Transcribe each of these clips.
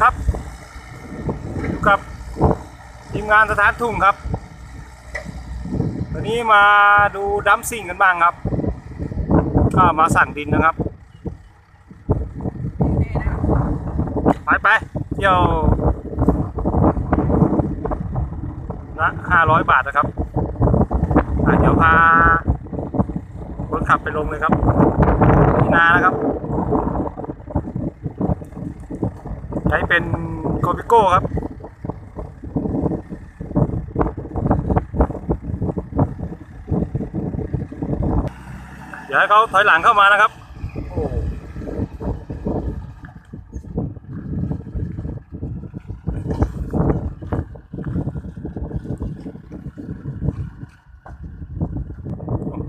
ครับอยู่กับทีมงานสถานทุ่งครับวันนี้มาดูดัมซิ่งกันบ้างครับ ก็มาสั่งดินนะครับ ไปไปเที่ยวละห้าร้อยบาทนะครับเดี๋ยวพาคนขับไปลงเลยครับที่นานะครับ ใช้เป็น โกบิโก้ครับเดี๋ยวให้เขาถอยหลังเข้ามานะครับ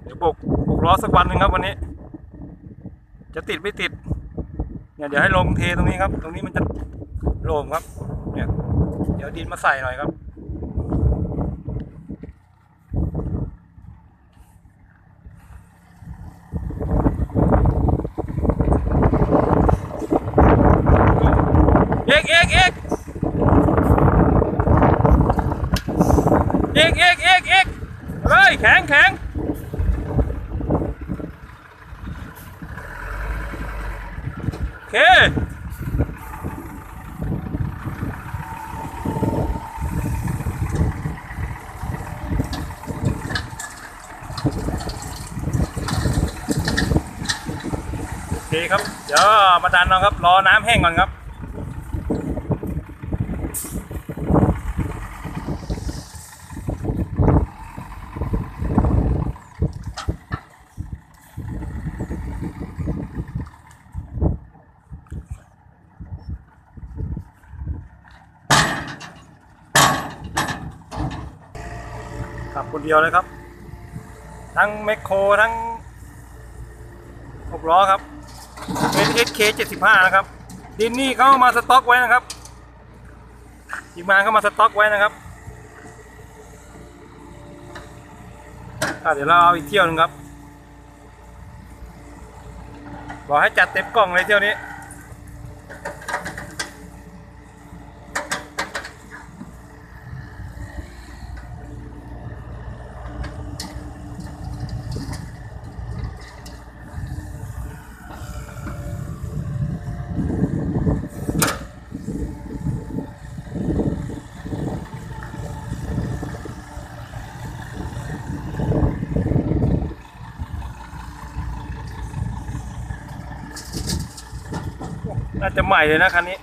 เดี๋ยวบุกบุกล้อสักวันหนึ่งครับวันนี้ จะติดไม่ติดเนี่ยเดี๋ยวให้ลงเทตรงนี้ครับ ตรงนี้มันจะ โล่งครับ เนี่ย เดี๋ยวดินมาใส่หน่อยครับเอกเอกเอกเอกเอกเอกเอกเฮ้ยแข็งแข็งโอเค โอเคครับ เดี๋ยวมาดันเอาครับ รอน้ำแห้งก่อนครับขับคนเดียวเลยครับ ทั้งแมคโครทั้งหกล้อครับ เป็น SK 75นะครับ ดินนี่เขามาสต็อกไว้นะครับทีมงานเขามาสต็อกไว้นะครับเดี๋ยวเราเอาอีกเที่ยวหนึงครับบอกให้จัดเต็มกล่องเลยเที่ยวนี้ น่าจะใหม่เลยนะคันนี้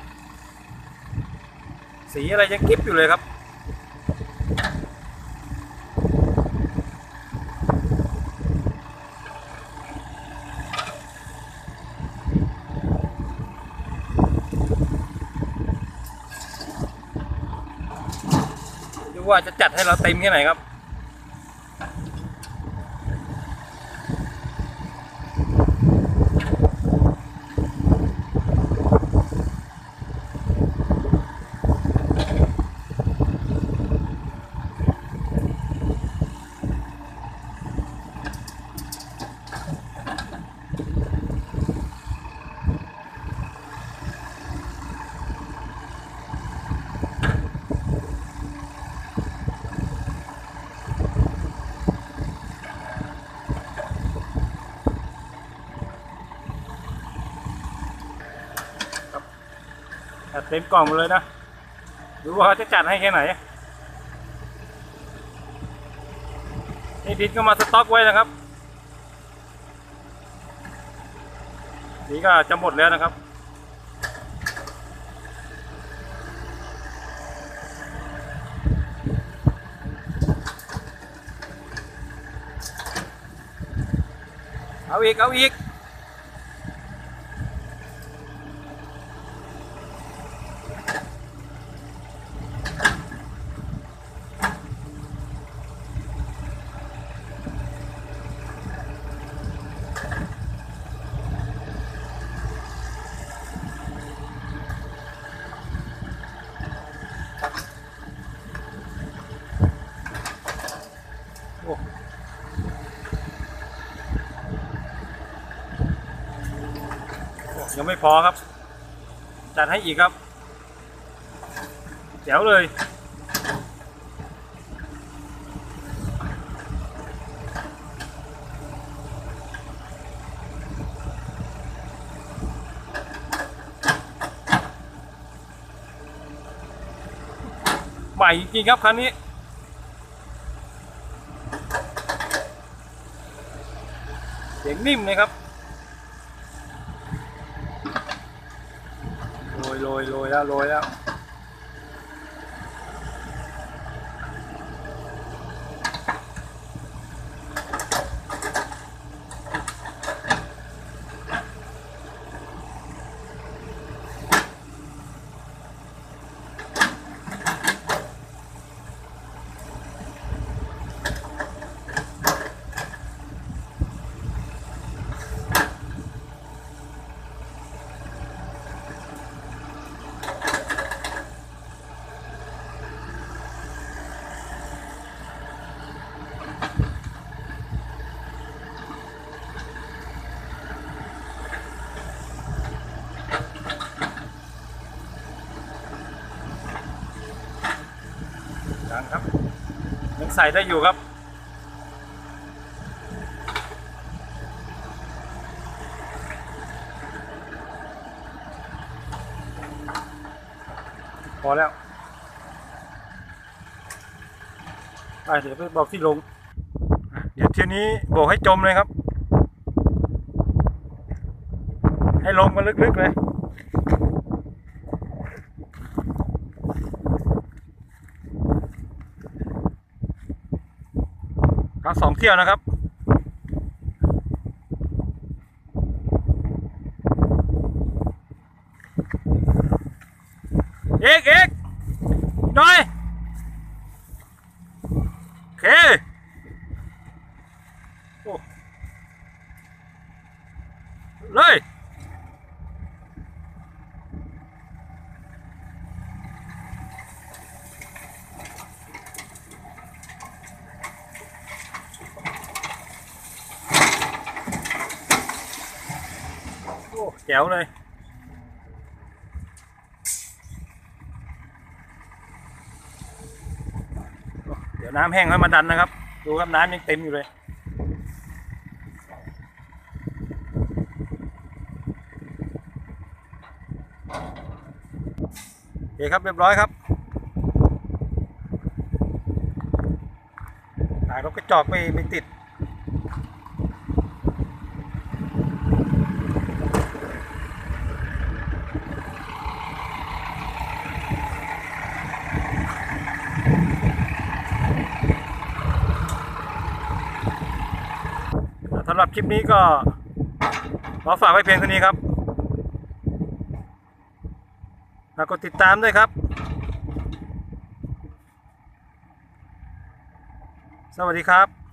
สีอะไรยังกริบอยู่เลยครับ ดูว่าจะจัดให้เราเต็มแค่ไหนครับ จัดเต็มกล่องเลยนะดูว่าเขาจะจัดให้แค่ไหนนี่ดินก็มาสต็อกไว้นะครับ นี่ก็จะหมดแล้วนะครับเอาอีกเอาอีก ยังไม่พอครับ จัดให้อีกครับแจ๋วเลยใหม่จริงครับคันนี้เสียงนิ่มเลยครับ โรยโรยโรยแล้วโรยแล้ว ใส่ได้อยู่ครับ พอแล้วไปเดี๋ยวไปบอกที่ลง เดี๋ยวเที่ยวนี้บอกให้จมเลยครับ ให้ลงมาลึกๆเลย ก็สองเที่ยวนะครับเอกเอกหน่อยโอเคโอ้เลย แจ๋วเลย เดี๋ยวน้ำแห้งค่อยมาดันนะครับ ดูครับน้ำยังเต็มอยู่เลยโอเคครับเรียบร้อยครับถ่ายรถกระจอกไม่ไม่ติดำหรับคลิปนี้ก็ขอฝากไว้เพียงเท่านี้ครับฝากกดติดตามด้วยครับ สวัสดีครับ